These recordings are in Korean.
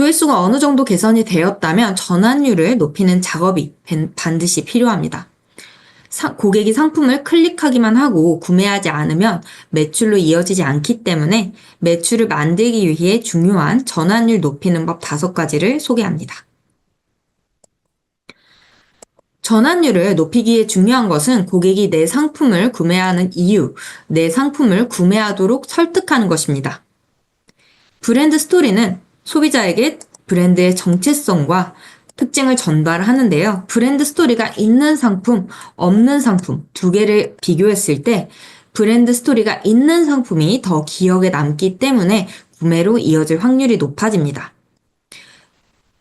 조회수가 어느 정도 개선이 되었다면 전환율을 높이는 작업이 벤- 반드시 필요합니다. 사- 고객이 상품을 클릭하기만 하고 구매하지 않으면 매출로 이어지지 않기 때문에 매출을 만들기 위해 중요한 전환율 높이는 법 다섯 가지를 소개합니다. 전환율을 높이기에 중요한 것은 고객이 내 상품을 구매하는 이유, 내 상품을 구매하도록 설득하는 것입니다. 브랜드 스토리는 소비자에게 브랜드의 정체성과 특징을 전달하는데요. 브랜드 스토리가 있는 상품, 없는 상품 두 개를 비교했을 때 브랜드 스토리가 있는 상품이 더 기억에 남기 때문에 구매로 이어질 확률이 높아집니다.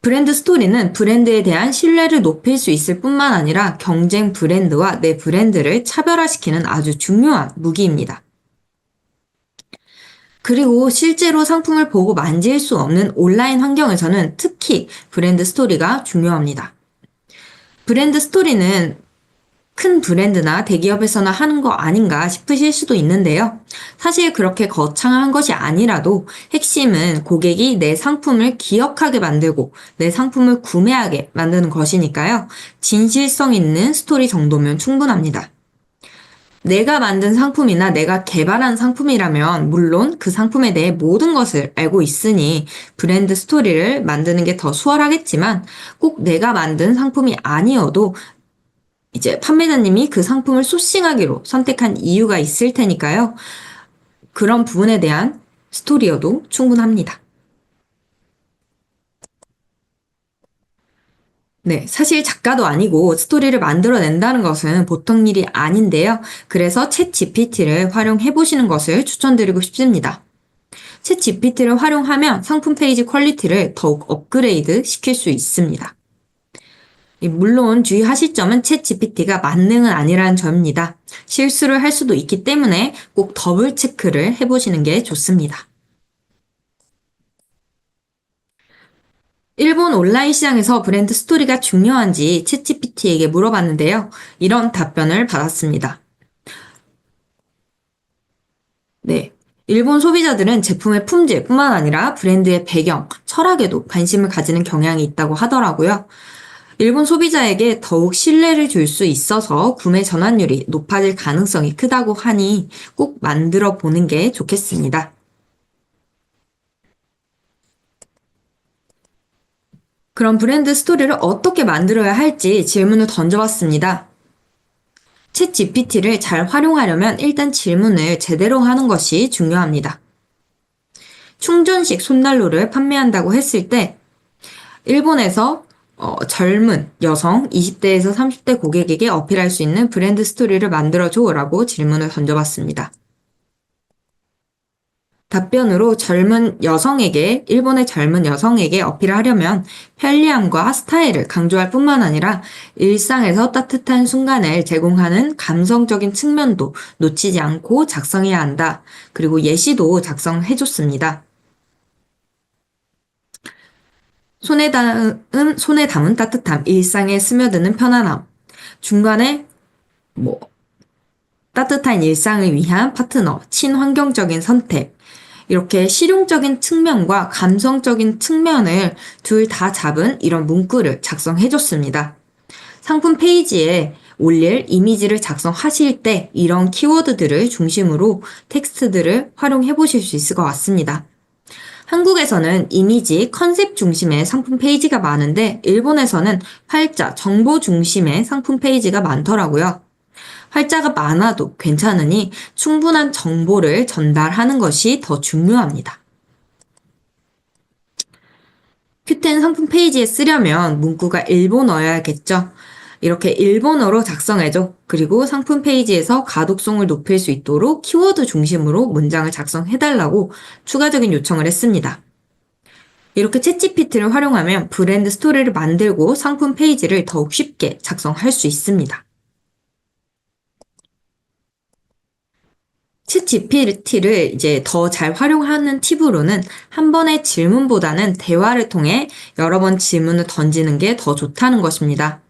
브랜드 스토리는 브랜드에 대한 신뢰를 높일 수 있을 뿐만 아니라 경쟁 브랜드와 내 브랜드를 차별화시키는 아주 중요한 무기입니다. 그리고 실제로 상품을 보고 만질 수 없는 온라인 환경에서는 특히 브랜드 스토리가 중요합니다. 브랜드 스토리는 큰 브랜드나 대기업에서나 하는 거 아닌가 싶으실 수도 있는데요. 사실 그렇게 거창한 것이 아니라도 핵심은 고객이 내 상품을 기억하게 만들고 내 상품을 구매하게 만드는 것이니까요. 진실성 있는 스토리 정도면 충분합니다. 내가 만든 상품이나 내가 개발한 상품이라면 물론 그 상품에 대해 모든 것을 알고 있으니 브랜드 스토리를 만드는 게 더 수월하겠지만 꼭 내가 만든 상품이 아니어도 이제 판매자님이 그 상품을 소싱하기로 선택한 이유가 있을 테니까요. 그런 부분에 대한 스토리여도 충분합니다. 네, 사실 작가도 아니고 스토리를 만들어낸다는 것은 보통 일이 아닌데요. 그래서 챗 GPT를 활용해 보시는 것을 추천드리고 싶습니다. 챗 GPT를 활용하면 상품 페이지 퀄리티를 더욱 업그레이드 시킬 수 있습니다. 물론 주의하실 점은 챗 GPT가 만능은 아니라는 점입니다. 실수를 할 수도 있기 때문에 꼭 더블 체크를 해보시는 게 좋습니다. 일본 온라인 시장에서 브랜드 스토리가 중요한지 챗GPT에게 물어봤는데요. 이런 답변을 받았습니다. 네. 일본 소비자들은 제품의 품질뿐만 아니라 브랜드의 배경, 철학에도 관심을 가지는 경향이 있다고 하더라고요. 일본 소비자에게 더욱 신뢰를 줄 수 있어서 구매 전환율이 높아질 가능성이 크다고 하니 꼭 만들어 보는 게 좋겠습니다. 그럼 브랜드 스토리를 어떻게 만들어야 할지 질문을 던져봤습니다. 챗 GPT를 잘 활용하려면 일단 질문을 제대로 하는 것이 중요합니다. 충전식 손난로를 판매한다고 했을 때 일본에서 어, 젊은 여성 20대에서 30대 고객에게 어필할 수 있는 브랜드 스토리를 만들어줘 라고 질문을 던져봤습니다. 답변으로 젊은 여성에게, 일본의 젊은 여성에게 어필을 하려면 편리함과 스타일을 강조할 뿐만 아니라 일상에서 따뜻한 순간을 제공하는 감성적인 측면도 놓치지 않고 작성해야 한다. 그리고 예시도 작성해줬습니다. 손에 닿은, 손에 담은 따뜻함, 일상에 스며드는 편안함, 중간에 뭐, 따뜻한 일상을 위한 파트너, 친환경적인 선택, 이렇게 실용적인 측면과 감성적인 측면을 둘 다 잡은 이런 문구를 작성해 줬습니다. 상품 페이지에 올릴 이미지를 작성하실 때 이런 키워드들을 중심으로 텍스트들을 활용해 보실 수 있을 것 같습니다. 한국에서는 이미지, 컨셉 중심의 상품 페이지가 많은데 일본에서는 활자, 정보 중심의 상품 페이지가 많더라고요. 활자가 많아도 괜찮으니 충분한 정보를 전달하는 것이 더 중요합니다. 큐텐 상품 페이지에 쓰려면 문구가 일본어여야겠죠. 이렇게 일본어로 작성해줘. 그리고 상품 페이지에서 가독성을 높일 수 있도록 키워드 중심으로 문장을 작성해달라고 추가적인 요청을 했습니다. 이렇게 챗GPT를 활용하면 브랜드 스토리를 만들고 상품 페이지를 더욱 쉽게 작성할 수 있습니다. 챗 GPT를 이제 더 잘 활용하는 팁으로는 한 번의 질문보다는 대화를 통해 여러 번 질문을 던지는 게 더 좋다는 것입니다.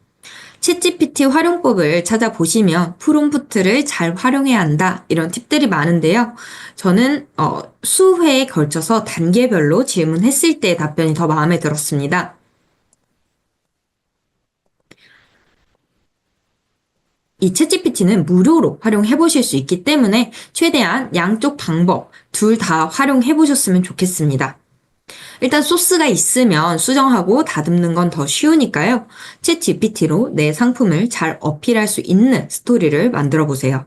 챗GPT 활용법을 찾아보시면 프롬프트를 잘 활용해야 한다 이런 팁들이 많은데요. 저는 어, 수회에 걸쳐서 단계별로 질문했을 때 답변이 더 마음에 들었습니다. 이 챗GPT는 무료로 활용해 보실 수 있기 때문에 최대한 양쪽 방법 둘 다 활용해 보셨으면 좋겠습니다. 일단 소스가 있으면 수정하고 다듬는 건 더 쉬우니까요. 챗 GPT로 내 상품을 잘 어필할 수 있는 스토리를 만들어 보세요.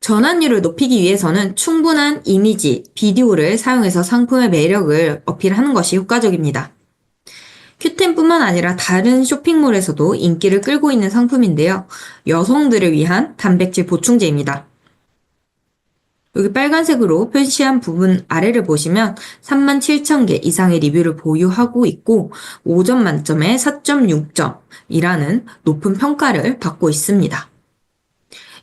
전환율을 높이기 위해서는 충분한 이미지, 비디오를 사용해서 상품의 매력을 어필하는 것이 효과적입니다. 큐 텐뿐만 아니라 다른 쇼핑몰에서도 인기를 끌고 있는 상품인데요. 여성들을 위한 단백질 보충제입니다. 여기 빨간색으로 표시한 부분 아래를 보시면 37,000개 이상의 리뷰를 보유하고 있고 5점 만점에 4.6점이라는 높은 평가를 받고 있습니다.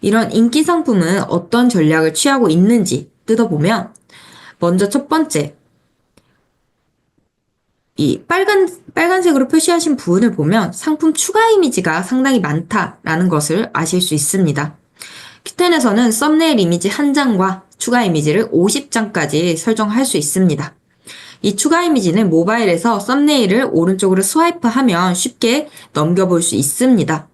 이런 인기 상품은 어떤 전략을 취하고 있는지 뜯어보면 먼저 첫 번째 이 빨간, 빨간색으로 표시하신 부분을 보면 상품 추가 이미지가 상당히 많다라는 것을 아실 수 있습니다. 큐텐에서는 썸네일 이미지 한 장과 추가 이미지를 50장까지 설정할 수 있습니다. 이 추가 이미지는 모바일에서 썸네일을 오른쪽으로 스와이프하면 쉽게 넘겨볼 수 있습니다.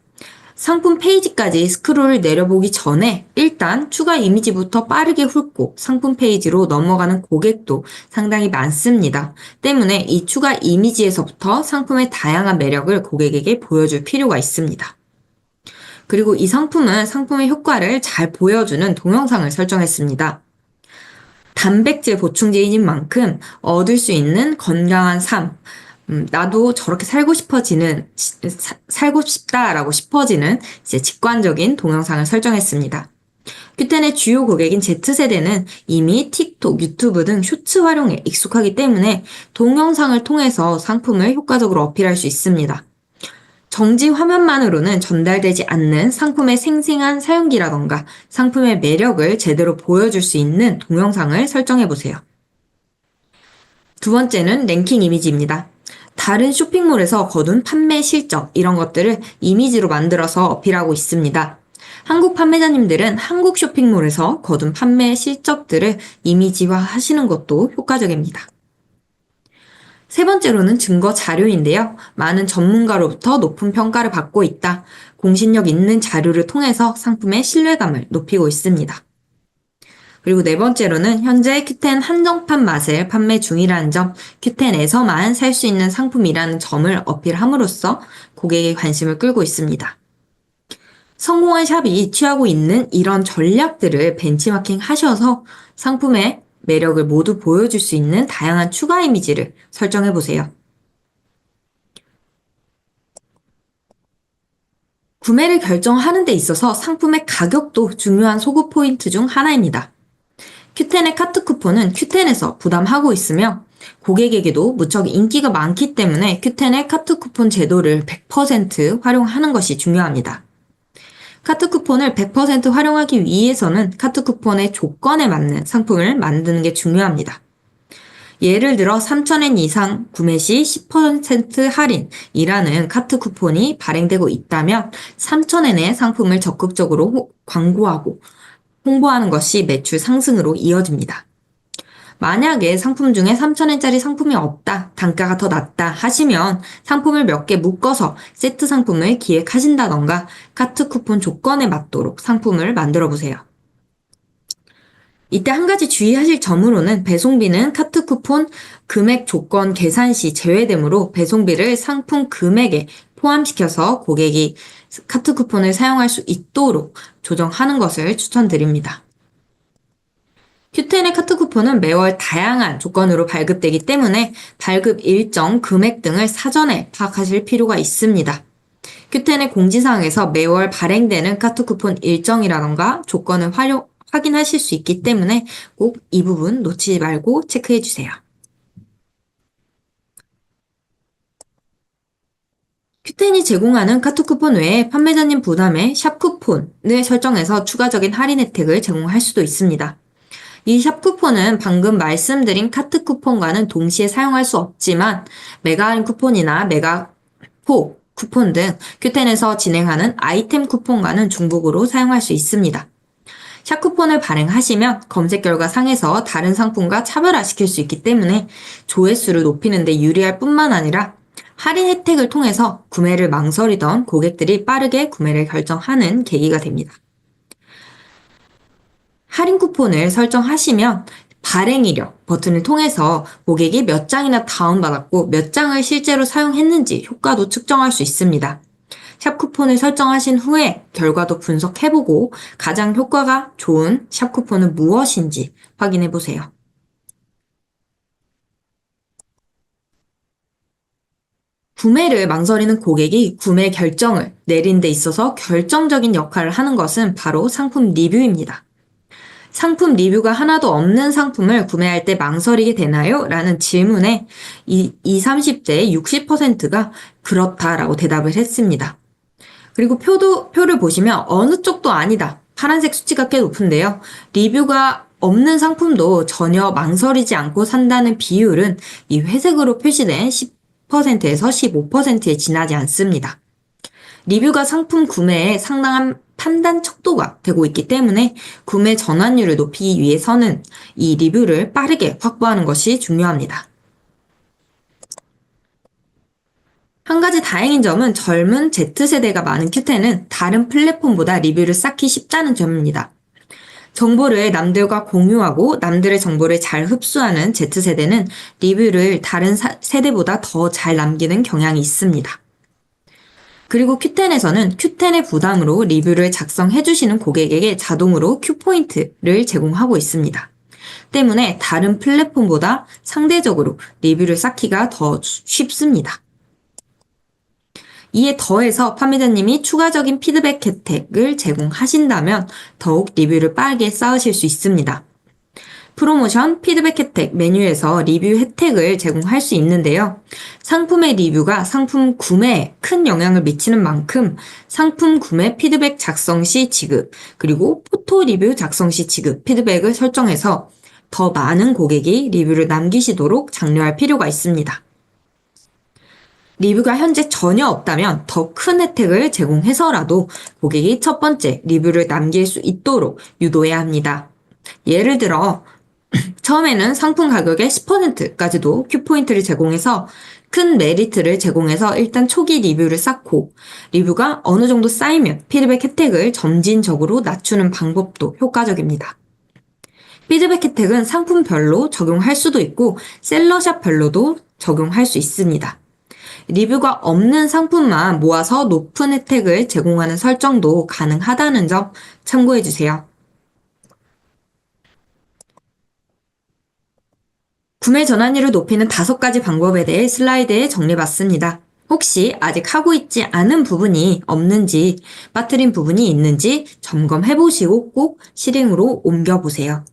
상품 페이지까지 스크롤을 내려보기 전에 일단 추가 이미지부터 빠르게 훑고 상품 페이지로 넘어가는 고객도 상당히 많습니다. 때문에 이 추가 이미지에서부터 상품의 다양한 매력을 고객에게 보여줄 필요가 있습니다. 그리고 이 상품은 상품의 효과를 잘 보여주는 동영상을 설정했습니다. 단백질 보충제인 만큼 얻을 수 있는 건강한 삶, 음, 나도 저렇게 살고 싶어지는, 사, 살고 싶다라고 싶어지는 이제 직관적인 동영상을 설정했습니다. 큐텐의 주요 고객인 Z세대는 이미 틱톡, 유튜브 등 쇼츠 활용에 익숙하기 때문에 동영상을 통해서 상품을 효과적으로 어필할 수 있습니다. 정지 화면만으로는 전달되지 않는 상품의 생생한 사용기라던가 상품의 매력을 제대로 보여줄 수 있는 동영상을 설정해 보세요. 두 번째는 랭킹 이미지입니다. 다른 쇼핑몰에서 거둔 판매 실적 이런 것들을 이미지로 만들어서 어필하고 있습니다. 한국 판매자님들은 한국 쇼핑몰에서 거둔 판매 실적들을 이미지화 하시는 것도 효과적입니다. 세 번째로는 증거 자료인데요. 많은 전문가로부터 높은 평가를 받고 있다. 공신력 있는 자료를 통해서 상품의 신뢰감을 높이고 있습니다. 그리고 네 번째로는 현재 큐텐 한정판 맛을 판매 중이라는 점, 큐텐에서만 살 수 있는 상품이라는 점을 어필함으로써 고객의 관심을 끌고 있습니다. 성공한 샵이 취하고 있는 이런 전략들을 벤치마킹 하셔서 상품의 매력을 모두 보여줄 수 있는 다양한 추가 이미지를 설정해 보세요. 구매를 결정하는 데 있어서 상품의 가격도 중요한 소구 포인트 중 하나입니다. 큐텐의 카트 쿠폰은 큐텐에서 부담하고 있으며 고객에게도 무척 인기가 많기 때문에 큐텐의 카트 쿠폰 제도를 100% 활용하는 것이 중요합니다. 카트 쿠폰을 100% 활용하기 위해서는 카트 쿠폰의 조건에 맞는 상품을 만드는 게 중요합니다. 예를 들어 3,000엔 이상 구매 시 10% 할인이라는 카트 쿠폰이 발행되고 있다면 3,000엔의 상품을 적극적으로 광고하고 홍보하는 것이 매출 상승으로 이어집니다. 만약에 상품 중에 3,000엔짜리 상품이 없다, 단가가 더 낮다 하시면 상품을 몇 개 묶어서 세트 상품을 기획하신다던가 카트 쿠폰 조건에 맞도록 상품을 만들어 보세요. 이때 한 가지 주의하실 점으로는 배송비는 카트 쿠폰 금액 조건 계산 시 제외되므로 배송비를 상품 금액에 포함시켜서 고객이 카트 쿠폰을 사용할 수 있도록 조정하는 것을 추천드립니다. 큐텐의 카트 쿠폰은 매월 다양한 조건으로 발급되기 때문에 발급 일정, 금액 등을 사전에 파악하실 필요가 있습니다. 큐텐의 공지사항에서 매월 발행되는 카트 쿠폰 일정이라던가 조건을 활용, 확인하실 수 있기 때문에 꼭 이 부분 놓치지 말고 체크해 주세요. 큐텐이 제공하는 카트 쿠폰 외에 판매자님 부담에 샵 쿠폰을 설정해서 추가적인 할인 혜택을 제공할 수도 있습니다. 이 샵 쿠폰은 방금 말씀드린 카트 쿠폰과는 동시에 사용할 수 없지만 메가 할인 쿠폰이나 메가 포, 쿠폰 등 큐텐에서 진행하는 아이템 쿠폰과는 중복으로 사용할 수 있습니다. 샤쿠폰을 발행하시면 검색 결과 상에서 다른 상품과 차별화시킬 수 있기 때문에 조회수를 높이는 데 유리할 뿐만 아니라 할인 혜택을 통해서 구매를 망설이던 고객들이 빠르게 구매를 결정하는 계기가 됩니다. 할인 쿠폰을 설정하시면 발행 이력 버튼을 통해서 고객이 몇 장이나 다운받았고 몇 장을 실제로 사용했는지 효과도 측정할 수 있습니다. 샵 쿠폰을 설정하신 후에 결과도 분석해보고 가장 효과가 좋은 샵 쿠폰은 무엇인지 확인해보세요. 구매를 망설이는 고객이 구매 결정을 내린 데 있어서 결정적인 역할을 하는 것은 바로 상품 리뷰입니다. 상품 리뷰가 하나도 없는 상품을 구매할 때 망설이게 되나요? 라는 질문에 20, 30대의 60%가 그렇다라고 대답을 했습니다. 그리고 표도, 표를 보시면 어느 쪽도 아니다. 파란색 수치가 꽤 높은데요. 리뷰가 없는 상품도 전혀 망설이지 않고 산다는 비율은 이 회색으로 표시된 10% 에서 15%에 지나지 않습니다. 리뷰가 상품 구매에 상당한 판단 척도가 되고 있기 때문에 구매 전환율을 높이기 위해서는 이 리뷰를 빠르게 확보하는 것이 중요합니다. 한 가지 다행인 점은 젊은 Z세대가 많은 큐텐은 다른 플랫폼보다 리뷰를 쌓기 쉽다는 점입니다. 정보를 남들과 공유하고 남들의 정보를 잘 흡수하는 Z세대는 리뷰를 다른 세대보다 더 잘 남기는 경향이 있습니다. 그리고 큐텐에서는 큐텐의 부담으로 리뷰를 작성해주시는 고객에게 자동으로 큐포인트를 제공하고 있습니다. 때문에 다른 플랫폼보다 상대적으로 리뷰를 쌓기가 더 쉽습니다. 이에 더해서 판매자님이 추가적인 피드백 혜택을 제공하신다면 더욱 리뷰를 빠르게 쌓으실 수 있습니다. 프로모션, 피드백 혜택 메뉴에서 리뷰 혜택을 제공할 수 있는데요. 상품의 리뷰가 상품 구매에 큰 영향을 미치는 만큼 상품 구매 피드백 작성 시 지급, 그리고 포토 리뷰 작성 시 지급 피드백을 설정해서 더 많은 고객이 리뷰를 남기시도록 장려할 필요가 있습니다. 리뷰가 현재 전혀 없다면 더 큰 혜택을 제공해서라도 고객이 첫 번째 리뷰를 남길 수 있도록 유도해야 합니다. 예를 들어 처음에는 상품 가격의 10%까지도 큐포인트를 제공해서 큰 메리트를 제공해서 일단 초기 리뷰를 쌓고 리뷰가 어느 정도 쌓이면 피드백 혜택을 점진적으로 낮추는 방법도 효과적입니다. 피드백 혜택은 상품별로 적용할 수도 있고 셀러샵별로도 적용할 수 있습니다. 리뷰가 없는 상품만 모아서 높은 혜택을 제공하는 설정도 가능하다는 점 참고해 주세요. 구매 전환율을 높이는 다섯 가지 방법에 대해 슬라이드에 정리해봤습니다. 혹시 아직 하고 있지 않은 부분이 없는지, 빠뜨린 부분이 있는지 점검해 보시고 꼭 실행으로 옮겨 보세요.